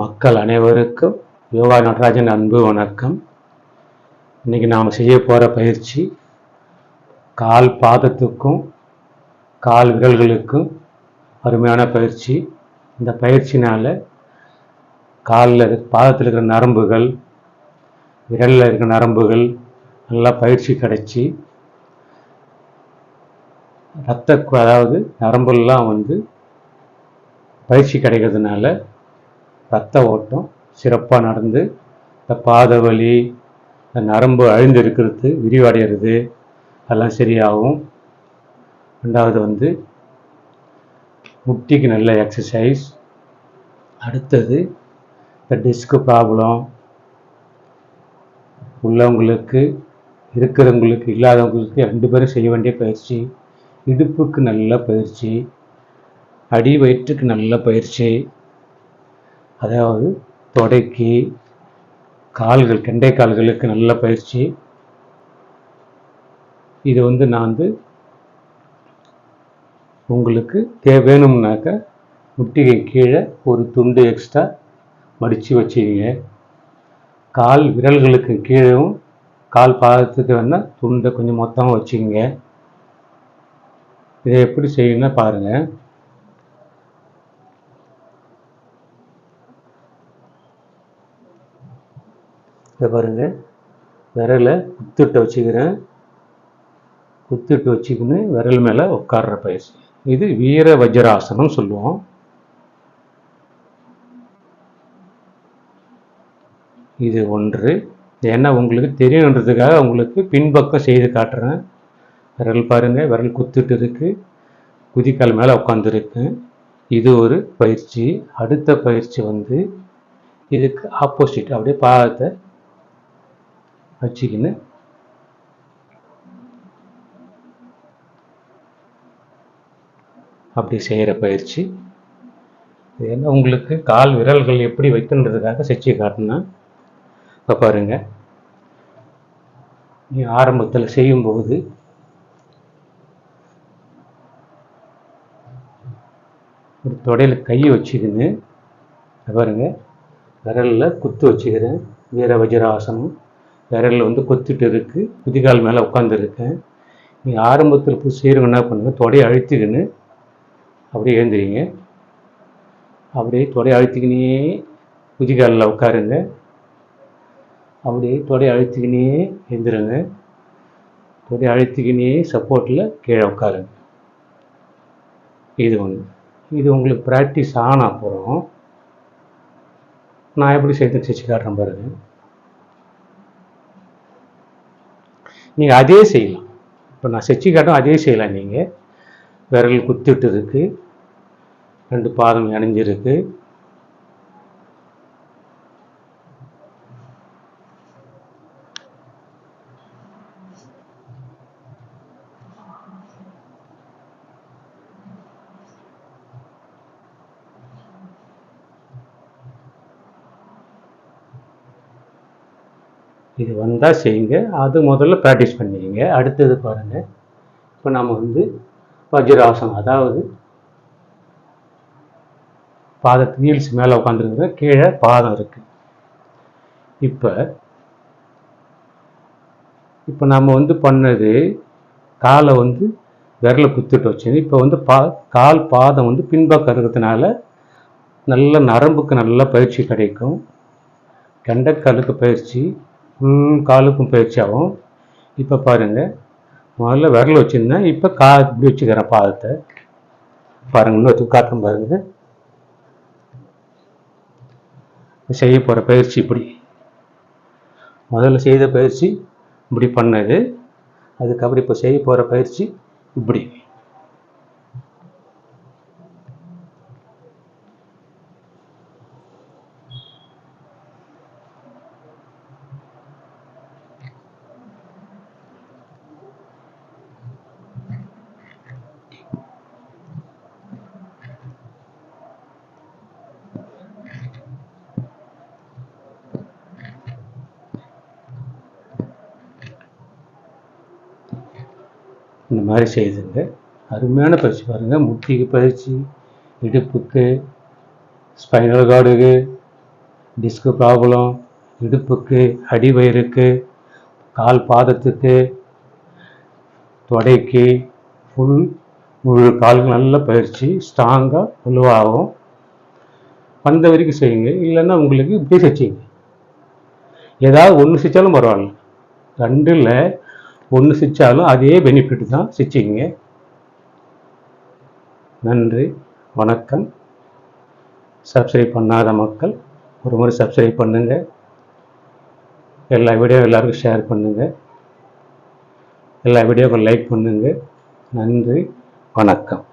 மக்கள் அனைவருக்கும் யோகா நடராஜன் அன்பு வணக்கம். இன்னைக்கு நாம் செய்ய போகிற பயிற்சி கால் பாதத்துக்கும் கால் விரல்களுக்கும் அருமையான பயிற்சி. இந்த பயிற்சினால் காலில் பாதத்தில் இருக்கிற நரம்புகள் விரலில் இருக்கிற நரம்புகள் நல்லா பயிற்சி கிடைச்சி ரத்த அதாவது நரம்புலாம் வந்து பயிற்சி கிடைக்கிறதுனால ரத்த ஓட்டம் சிறப்பாக நடந்து இந்த பாத வலி இந்த நரம்பு அழிந்து இருக்கிறது விரிவடைகிறது அதெல்லாம் சரியாகும். ரெண்டாவது வந்து முட்டிக்கு நல்ல எக்ஸசைஸ் அடுத்தது இந்த டிஸ்க்கு ப்ராப்ளம் உள்ளவங்களுக்கு இருக்கிறவங்களுக்கு இல்லாதவங்களுக்கு ரெண்டு பேரும் செய்ய வேண்டிய பயிற்சி. இடுப்புக்கு நல்ல பயிற்சி. அடி வயிற்றுக்கு நல்ல பயிற்சி. அதாவது தொடைக்கு கால்கள் கெண்டை கால்களுக்கு நல்ல பயிற்சி. இது வந்து நான் வந்து உங்களுக்கு தே வேணும்னாக்க முட்டிகை கீழே ஒரு துண்டு எக்ஸ்ட்ரா மடித்து வச்சுக்கிங்க கால் விரல்களுக்கு கீழேவும் கால் பாதத்துக்கு வேணால் துண்டை கொஞ்சம் மொத்தமாக வச்சுக்கிங்க இதை எப்படி செய்யணும்னா பாருங்கள் இதை பாருங்கள் விரலை குத்துட்டு வச்சுக்கிறேன். குத்துட்டு வச்சுக்கின்னு விரல் மேலே உட்கார்ற பயிற்சி. இது வீர வஜ்ராசனம் சொல்லுவோம். இது ஒன்று. ஏன்னா உங்களுக்கு தெரியணுன்றதுக்காக உங்களுக்கு பின்பக்கம் செய்து காட்டுறேன். விரல் பாருங்கள் விரல் குத்துட்டு இருக்கு. குதிக்கால் மேலே உட்காந்துருக்கு இது ஒரு பயிற்சி. அடுத்த பயிற்சி வந்து இதுக்கு ஆப்போசிட் அப்படியே பாதத்தை வச்சுக்கின்னு அப்படி செய்கிற பயிற்சி. இது என்ன உங்களுக்கு கால் விரல்கள் எப்படி வைக்கணுன்றதுக்காக செச்சு காட்டினா இப்போ பாருங்க. நீ ஆரம்பத்தில் செய்யும்போது ஒரு தொடையில் கை வச்சுக்கின்னு பாருங்கள் பாருங்க விரலில் குத்து வச்சுக்கிறேன். வீர வஜ்ராசனம் விரலில் வந்து கொத்திட்டு இருக்கு. குதிகால் மேலே உட்காந்துருக்கேன் நீங்கள் ஆரம்பத்தில் போய் செய்கிறவங்க என்ன பண்ணுங்கள் தொடையை அழுத்திக்கின்னு அப்படியே எழுந்திரிங்க. அப்படியே தொடையை அழுத்திக்கினே குதிகாலில் உட்காருங்க. அப்படியே தொடையை அழுத்திக்கினே எழுந்துருங்க. தொடையை அழுத்திக்கினே சப்போர்ட்டில் கீழே உட்காருங்க. இது ஒன்று இது உங்களுக்கு ப்ராக்டிஸ் ஆன அப்புறம் நான் எப்படி சேர்த்து செஞ்சு காட்டுறேன் பாருங்கள் நீங்கள் அதே செய்யலாம். இப்போ நான் செச்சு காட்டும் அதே செய்யலாம் நீங்கள் விரல் குத்திட்டு இருக்குது ரெண்டு பாதம் இணைஞ்சிருக்கு. இது வந்தால் செய்யுங்க. அது முதல்ல ப்ராக்டிஸ் பண்ணிக்கங்க அடுத்தது பாருங்கள் இப்போ நம்ம வந்து வஜ்ராசனம் அதாவது பாதத்து வீல்ஸ் மேலே உட்காந்துருக்குற கீழே பாதம் இருக்குது இப்போ இப்போ நம்ம வந்து பண்ணது காலை வந்து விரலை குத்துட்டு வச்சு இப்போ வந்து பா கால் பாதம் வந்து பின்பக்கம் இருக்கிறதுனால நல்ல நரம்புக்கு நல்ல பயிற்சி கிடைக்கும். கெண்டைக்காலுக்கு பயிற்சி காலுக்கும் பயிற்சி ஆகும் இப்போ பாருங்கள் முதல்ல விரல் வச்சுருந்தேன் இப்போ கா இப்படி வச்சுக்கிறேன் பாதத்தை. பாருங்க இன்னொரு காட்டும் பாருங்க. செய்ய போகிற பயிற்சி இப்படி. முதல்ல செய்த பயிற்சி இப்படி பண்ணது. அதுக்கப்புறம் இப்போ செய்ய போகிற பயிற்சி இப்படி. இந்த மாதிரி செய்துங்க. அருமையான பயிற்சி பாருங்கள் முட்டிக்கு பயிற்சி இடுப்புக்கு ஸ்பைனல் கார்டுக்கு டிஸ்கு ப்ராப்ளம் இடுப்புக்கு அடிவயிறுக்கு கால் பாதத்துக்கு தொடைக்கு ஃபுல் முழு காலுக்கு நல்ல பயிற்சி ஸ்ட்ராங்காக வலுவாகும் வந்த வரைக்கும் செய்யுங்க. இல்லைன்னா உங்களுக்கு இப்படி செஞ்சீங்க ஏதாவது ஒன்று செஞ்சாலும் பரவாயில்ல. ரெண்டில் ஒன்று சிச்சாலும் அதே பெனிஃபிட் தான் சிச்சிங்க. நன்றி வணக்கம். சப்ஸ்கிரைப் பண்ணாத மக்கள் ஒரு முறை சப்ஸ்கிரைப் பண்ணுங்கள் எல்லா வீடியோ எல்லாருக்கும் ஷேர் பண்ணுங்கள் எல்லா வீடியோக்கும் லைக் பண்ணுங்கள் நன்றி வணக்கம்.